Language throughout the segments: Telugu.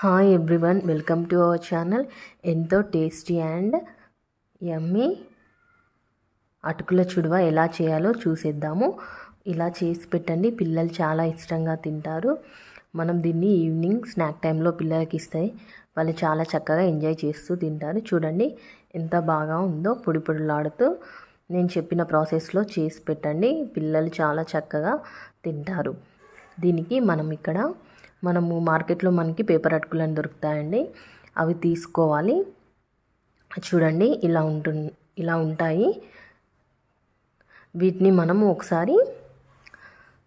Hi everyone welcome to our channel ఎంతో టేస్టీ అండ్ యమ్మీ అటుకుల చుడవ ఎలా చేయాలో చూసేద్దాము. ఇలా చేసి పెట్టండి పిల్లలు చాలా ఇష్టంగా తింటారు. మనం దీన్ని ఈవినింగ్ స్నాక్ టైంలో పిల్లలకి ఇస్తే వాళ్ళు చాలా చక్కగా ఎంజాయ్ చేస్తూ తింటారు. చూడండి ఎంత బాగా ఉందో పొడి పొడిలాడుతూ నేను చెప్పిన ప్రాసెస్లో చేసి పెట్టండి. పిల్లలు చాలా చక్కగా తింటారు. దీనికి మనం ఇక్కడ మనము మార్కెట్లో మనకి పేపర్ అటుకులను దొరుకుతాయండి. అవి తీసుకోవాలి. చూడండి ఇలా ఉంటు ఇలా ఉంటాయి. వీటిని మనము ఒకసారి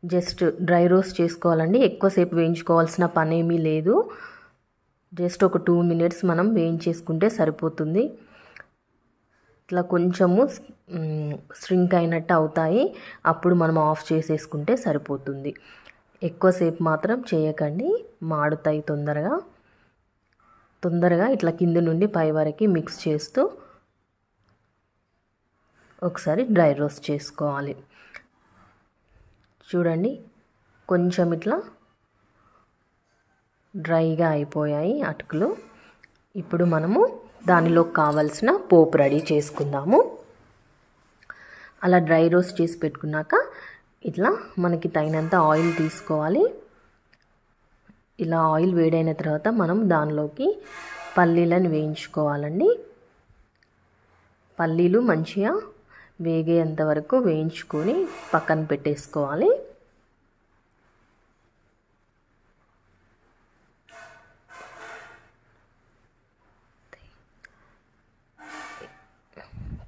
జస్ట్ డ్రై రోస్ట్ చేసుకోవాలండి. ఎక్కువసేపు వేయించుకోవాల్సిన పనేమీ లేదు. జస్ట్ ఒక టూ మినిట్స్ మనం వేయించేసుకుంటే సరిపోతుంది. ఇట్లా కొంచెము స్ట్రింక్ అయినట్టు అవుతాయి. అప్పుడు మనం ఆఫ్ చేసేసుకుంటే సరిపోతుంది. ఎక్కువసేపు మాత్రం చేయకండి. మాడుతాయి తొందరగా. తొందరగా ఇట్లా కింద నుండి పై వరకు మిక్స్ చేస్తూ ఒకసారి డ్రై రోస్ట్ చేసుకోవాలి. చూడండి కొంచెం ఇట్లా డ్రైగా అయిపోయాయి అటుకులు. ఇప్పుడు మనము దానిలో కావలసిన పోపు రెడీ చేసుకుందాము. అలా డ్రై రోస్ట్ చేసి పెట్టుకున్నాక ఇట్లా మనకి తగినంత ఆయిల్ తీసుకోవాలి. ఇలా ఆయిల్ వేడైన తర్వాత మనం దానిలోకి పల్లీలను వేయించుకోవాలండి. పల్లీలు మంచిగా వేగేంత వరకు వేయించుకొని పక్కన పెట్టేసుకోవాలి.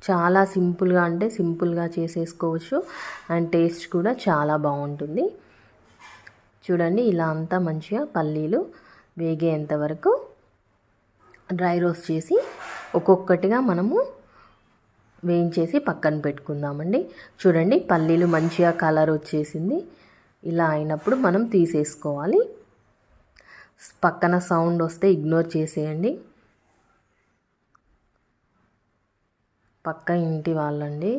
చాలా సింపుల్గా అంటే సింపుల్గా చేసేసుకోవచ్చు. అండ్ టేస్ట్ కూడా చాలా బాగుంటుంది. చూడండి ఇలా అంతా మంచిగా పల్లీలు వేగేంత వరకు డ్రై రోస్ట్ చేసి ఒక్కొక్కటిగా మనము వేయించేసి పక్కన పెట్టుకుందామండి. చూడండి పల్లీలు మంచిగా కలర్ వచ్చేసింది. ఇలా అయినప్పుడు మనం తీసేసుకోవాలి. పక్కన సౌండ్ వస్తే ఇగ్నోర్ చేసేయండి. పక్క ఇంటి వాళ్ళండి.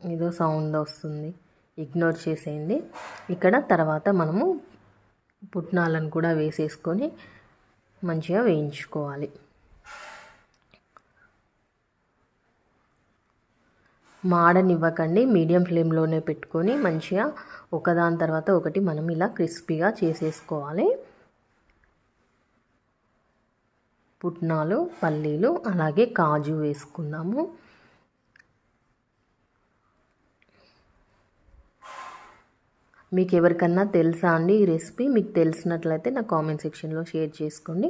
ఏదో సౌండ్ వస్తుంది. ఇగ్నోర్ చేసేయండి. ఇక్కడ తర్వాత మనము పుట్నాలను కూడా వేసేసుకొని మంచిగా వేయించుకోవాలి. మాడనివ్వకండి. మీడియం ఫ్లేమ్లోనే పెట్టుకొని మంచిగా ఒకదాని తర్వాత ఒకటి మనం ఇలా క్రిస్పీగా చేసేసుకోవాలి. పుట్నాలు పల్లీలు అలాగే కాజు వేసుకుందాము. మీకు ఎవరికన్నా తెలుసా అండి ఈ రెసిపీ? మీకు తెలిసినట్లయితే నా కామెంట్ సెక్షన్లో షేర్ చేసుకోండి.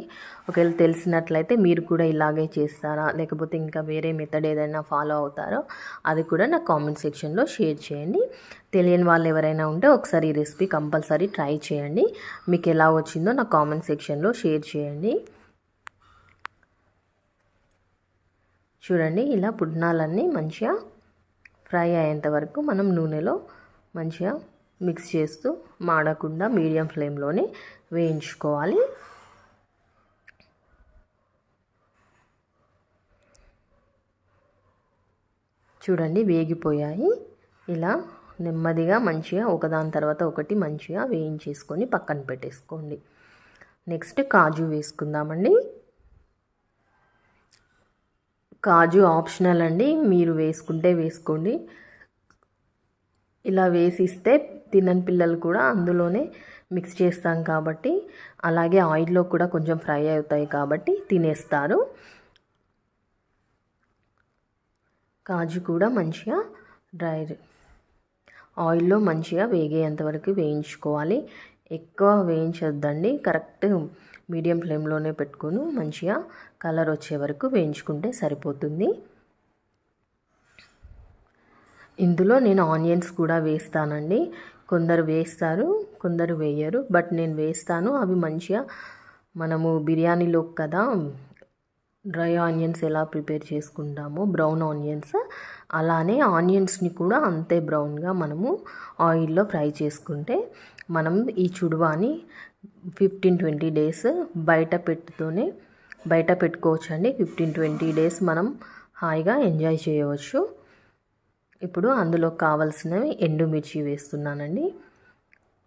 ఒకవేళ తెలిసినట్లయితే మీరు కూడా ఇలాగే చేస్తారా? లేకపోతే ఇంకా వేరే మెథడ్ ఏదైనా ఫాలో అవుతారో? అది కూడా నా కామెంట్ సెక్షన్లో షేర్ చేయండి. తెలియని వాళ్ళు ఎవరైనా ఉంటే ఒకసారి ఈ రెసిపీ కంపల్సరీ ట్రై చేయండి. మీకు ఎలా వచ్చిందో నా కామెంట్ సెక్షన్లో షేర్ చేయండి. చూడండి ఇలా పుట్నాలన్నీ మంచిగా ఫ్రై అయ్యేంత వరకు మనం నూనెలో మంచిగా మిక్స్ చేస్తూ మాడకుండా మీడియం ఫ్లేమ్లోనే వేయించుకోవాలి. చూడండి వేగిపోయాయి. ఇలా నెమ్మదిగా మంచిగా ఒకదాని తర్వాత ఒకటి మంచిగా వేయించేసుకొని పక్కన పెట్టేసుకోండి. నెక్స్ట్ కాజు వేసుకుందామండి. కాజు ఆప్షనల్ అండి. మీరు వేసుకుంటే వేసుకోండి. ఇలా వేసిస్తే తినని పిల్లలు కూడా అందులోనే మిక్స్ చేస్తాం కాబట్టి అలాగే ఆయిల్లో కూడా కొంచెం ఫ్రై అవుతాయి కాబట్టి తినేస్తారు. కాజు కూడా మంచిగా డ్రై ఆయిల్లో మంచిగా వేగేంత వరకు వేయించుకోవాలి. ఎక్కువ వేయించొద్దండి. కరెక్ట్ మీడియం ఫ్లేమ్లోనే పెట్టుకొని మంచిగా కలర్ వచ్చే వరకు వేయించుకుంటే సరిపోతుంది. ఇందులో నేను ఆనియన్స్ కూడా వేస్తానండి. కొందరు వేస్తారు కొందరు వేయరు బట్ నేను వేస్తాను. అవి మంచిగా మనము బిర్యానీలో కదా డ్రై ఆనియన్స్ ఎలా ప్రిపేర్ చేసుకుంటామో బ్రౌన్ ఆనియన్స్ అలానే ఆనియన్స్ని కూడా అంతే బ్రౌన్గా మనము ఆయిల్లో ఫ్రై చేసుకుంటే మనం ఈ చుడువాని ఫిఫ్టీన్ ట్వంటీ డేస్ బయట పెట్టుతూనే బయట పెట్టుకోవచ్చు అండి ఫిఫ్టీన్ ట్వంటీ డేస్ మనం హాయిగా ఎంజాయ్ చేయవచ్చు. ఇప్పుడు అందులో కావలసినవి ఎండుమిర్చి వేస్తున్నానండి.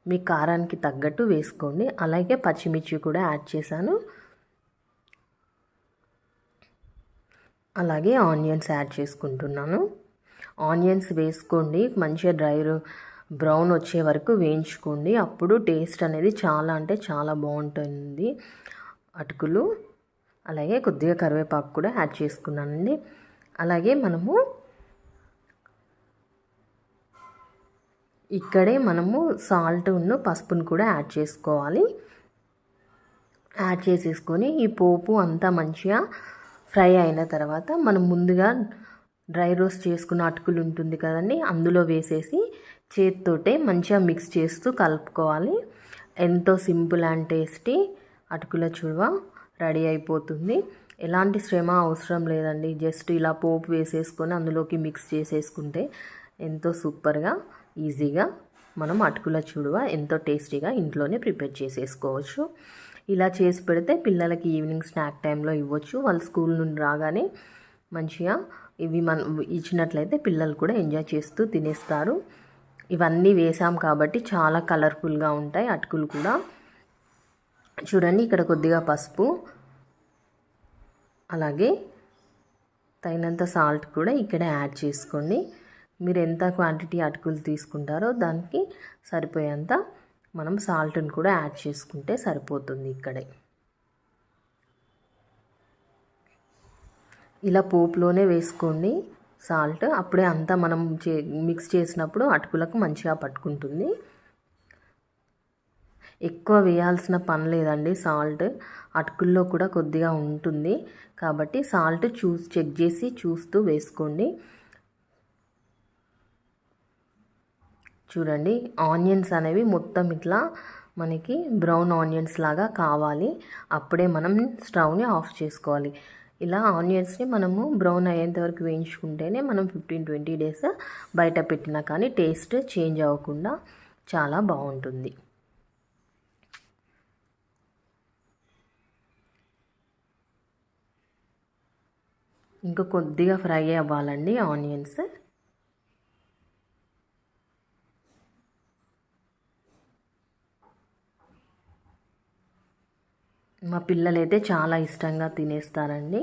మీ కారానికి తగ్గట్టు వేసుకోండి. అలాగే పచ్చిమిర్చి కూడా యాడ్ చేశాను. అలాగే ఆనియన్స్ యాడ్ చేసుకుంటున్నాను. ఆనియన్స్ వేసుకోండి. మంచిగా డ్రై బ్రౌన్ వచ్చే వరకు వేయించుకోండి. అప్పుడు టేస్ట్ అనేది చాలా అంటే చాలా బాగుంటుంది. అటుకులు అలాగే కొద్దిగా కరివేపాకు కూడా యాడ్ చేసుకున్నానండి. అలాగే మనము ఇక్కడే మనము సాల్ట్ ఉన్న పసుపును కూడా యాడ్ చేసుకోవాలి. యాడ్ చేసేసుకొని ఈ పోపు అంతా మంచిగా ఫ్రై అయిన తర్వాత మనం ముందుగా డ్రై రోస్ట్ చేసుకున్న అటుకులు ఉంటుంది కదండి అందులో వేసేసి చేతితోటే మంచిగా మిక్స్ చేస్తూ కలుపుకోవాలి. ఎంతో సింపుల్ అండ్ టేస్టీ అటుకుల చుడవ రెడీ అయిపోతుంది. ఎలాంటి శ్రమ అవసరం లేదండి జస్ట్ ఇలా పోపు వేసేసుకొని అందులోకి మిక్స్ చేసేసుకుంటే ఎంతో సూపర్గా ఈజీగా మనం అటుకుల చూడువ ఎంతో టేస్టీగా ఇంట్లోనే ప్రిపేర్ చేసేసుకోవచ్చు. ఇలా చేసి పెడితే పిల్లలకి ఈవినింగ్ స్నాక్ టైంలో ఇవ్వచ్చు. వాళ్ళు స్కూల్ నుండి రాగానే మంచిగా ఇవి మనం ఇచ్చినట్లయితే పిల్లలు కూడా ఎంజాయ్ చేస్తూ తినేస్తారు. ఇవన్నీ వేసాం కాబట్టి చాలా కలర్ఫుల్గా ఉంటాయి అటుకులు కూడా. చూడండి ఇక్కడ కొద్దిగా పసుపు అలాగే తగినంత సాల్ట్ కూడా ఇక్కడ యాడ్ చేసుకోండి. మీరు ఎంత క్వాంటిటీ అటుకులు తీసుకుంటారో దానికి సరిపోయేంత మనం సాల్ట్ని కూడా యాడ్ చేసుకుంటే సరిపోతుంది ఇక్కడే. ఇలా పోపులోనే వేసుకోండి సాల్ట్ అప్పుడే అంతా మనం చే మిక్స్ చేసినప్పుడు అటుకులకు మంచిగా పట్టుకుంటుంది. ఎక్కువ వేయాల్సిన పని లేదండి సాల్ట్. అటుకుల్లో కూడా కొద్దిగా ఉంటుంది. కాబట్టి సాల్ట్ చూసి చెక్ చేసి చూస్తూ వేసుకోండి. చూడండి ఆనియన్స్ అనేవి మొత్తం ఇట్లా మనకి బ్రౌన్ ఆనియన్స్ లాగా కావాలి. అప్పుడే మనం స్టవ్ని ఆఫ్ చేసుకోవాలి. ఇలా ఆనియన్స్ని మనము బ్రౌన్ అయ్యేంత వరకు వేయించుకుంటేనే మనం ఫిఫ్టీన్ ట్వంటీ డేస్ బయట పెట్టినా కానీ టేస్ట్ చేంజ్ అవ్వకుండా చాలా బాగుంటుంది. ఇంకా కొద్దిగా ఫ్రై అవ్వాలండి ఆనియన్స్. మా పిల్లలైతే చాలా ఇష్టంగా తినేస్తారండి.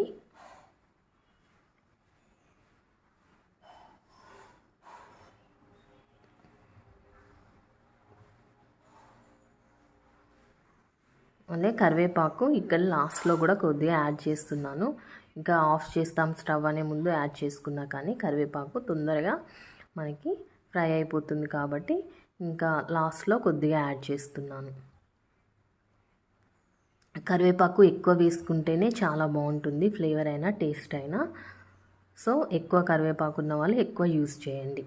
అదే కరివేపాకు ఇక్కడ లాస్ట్లో కూడా కొద్దిగా యాడ్ చేస్తున్నాను. ఇంకా ఆఫ్ చేస్తాం స్టవ్ అనే ముందు యాడ్ చేసుకున్నా కానీ కరివేపాకు తొందరగా మనకి ఫ్రై అయిపోతుంది కాబట్టి ఇంకా లాస్ట్లో కొద్దిగా యాడ్ చేస్తున్నాను. కరివేపాకు ఎక్కువ వేసుకుంటేనే చాలా బాగుంటుంది ఫ్లేవర్ అయినా టేస్ట్ అయినా. సో ఎక్కువ కరివేపాకు ఉన్న వాళ్ళు ఎక్కువ యూజ్ చేయండి.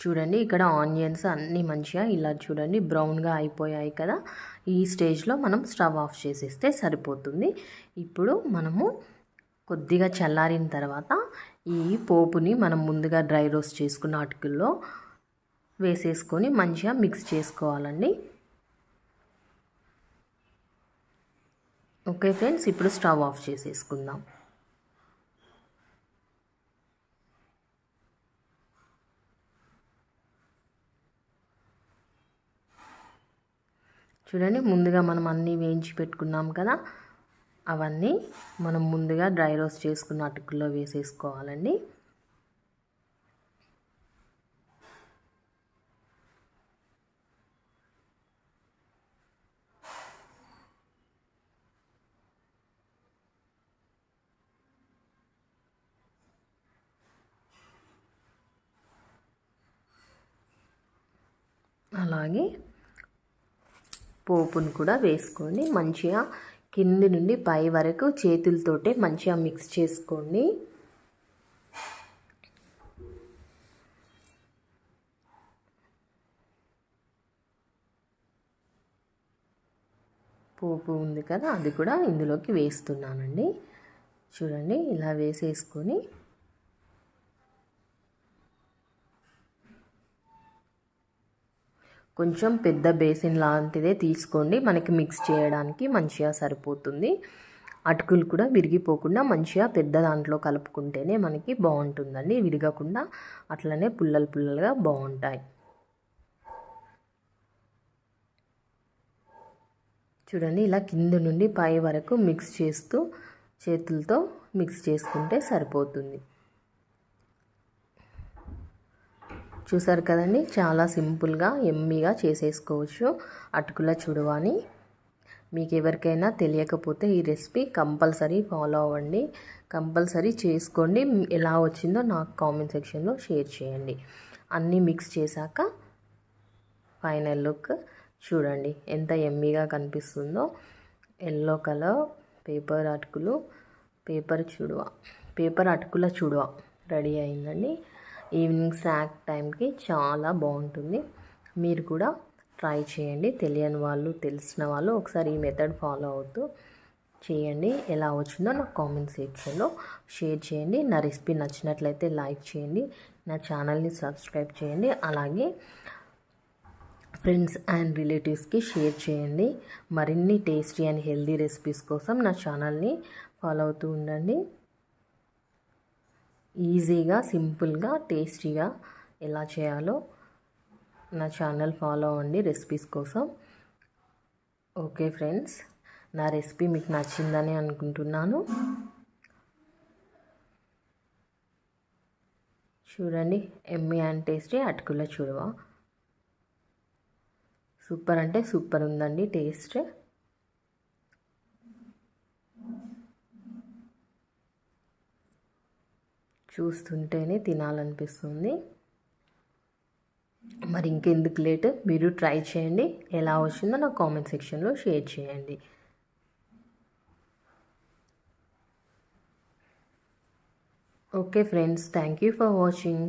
చూడండి ఇక్కడ ఆనియన్స్ అన్నీ మంచిగా ఇలా చూడండి బ్రౌన్గా అయిపోయాయి కదా. ఈ స్టేజ్లో మనం స్టవ్ ఆఫ్ చేసేస్తే సరిపోతుంది. ఇప్పుడు మనము కొద్దిగా చల్లారిన తర్వాత ఈ పోపుని మనం ముందుగా డ్రై రోస్ట్ చేసుకున్న అటుకుల్లో వేసేసుకొని మంచిగా మిక్స్ చేసుకోవాలండి. ఓకే ఫ్రెండ్స్ ఇప్పుడు స్టవ్ ఆఫ్ చేసేసుకుందాం. చూడండి ముందుగా మనం అన్నీ వేయించి పెట్టుకున్నాం కదా అవన్నీ మనం ముందుగా డ్రై రోస్ట్ చేసుకున్న అటుకుల్లో వేసేసుకోవాలండి. అలాగే పోపును కూడా వేసుకొని మంచిగా కింది నుండి పై వరకు చేతులతోటే మంచిగా మిక్స్ చేసుకోండి. పోపు ఉంది కదా అది కూడా ఇందులోకి వేస్తున్నానండి. చూడండి ఇలా వేసేసుకొని కొంచెం పెద్ద బేసిన్ లాంటిదే తీసుకోండి. మనకి మిక్స్ చేయడానికి మంచిగా సరిపోతుంది. అటుకులు కూడా విరిగిపోకుండా మంచిగా పెద్ద దాంట్లో కలుపుకుంటేనే మనకి బాగుంటుందండి. విరగకుండా అట్లనే పుల్లలు పుల్లలుగా బాగుంటాయి. చూడండి ఇలా కింద నుండి పై వరకు మిక్స్ చేస్తూ చేతులతో మిక్స్ చేసుకుంటే సరిపోతుంది. చూసారు కదండి? చాలా సింపుల్గా ఎమ్మీగా చేసేసుకోవచ్చు. అటుకుల చుడువాని మీకు ఎవరికైనా తెలియకపోతే ఈ రెసిపీ కంపల్సరీ ఫాలో అవ్వండి. కంపల్సరీ చేసుకోండి. ఎలా వచ్చిందో నాకు కామెంట్ సెక్షన్లో షేర్ చేయండి. అన్నీ మిక్స్ చేశాక ఫైనల్ లుక్ చూడండి. ఎంత ఎమ్మీగా కనిపిస్తుందో. ఎల్లో కలర్ పేపర్ అటుకులు పేపర్ చుడువ పేపర్ అటుకుల చుడువ రెడీ అయిందండి. ఈవినింగ్ స్నాక్ టైంకి చాలా బాగుంటుంది. మీరు కూడా ట్రై చేయండి. తెలియని వాళ్ళు తెలిసిన వాళ్ళు ఒకసారి ఈ మెథడ్ ఫాలో అవుతూ చేయండి. ఎలా వచ్చిందో నాకు కామెంట్ సెక్షన్లో షేర్ చేయండి. నా రెసిపీ నచ్చినట్లయితే లైక్ చేయండి. నా ఛానల్ని సబ్స్క్రైబ్ చేయండి. అలాగే ఫ్రెండ్స్ అండ్ రిలేటివ్స్కి షేర్ చేయండి. మరిన్ని టేస్టీ అండ్ హెల్దీ రెసిపీస్ కోసం నా ఛానల్ని ఫాలో అవుతూ ఉండండి. ఈజీగా సింపుల్గా టేస్టీగా ఎలా చేయాలో నా ఛానల్ ఫాలో అవ్వండి రెసిపీస్ కోసం. ఓకే ఫ్రెండ్స్ నా రెసిపీ మీకు నచ్చిందని అనుకుంటున్నాను. చూడండి ఎమ్మి అండ్ టేస్టీ అటుకుల చూడవా. సూపర్ అంటే సూపర్ ఉందండి టేస్ట్. చూస్తుంటేనే తినాలనిపిస్తుంది. మరి ఇంకెందుకు లేట్? మీరు ట్రై చేయండి. ఎలా వచ్చిందో నాకు కామెంట్ సెక్షన్లో షేర్ చేయండి. Okay friends thank you for watching.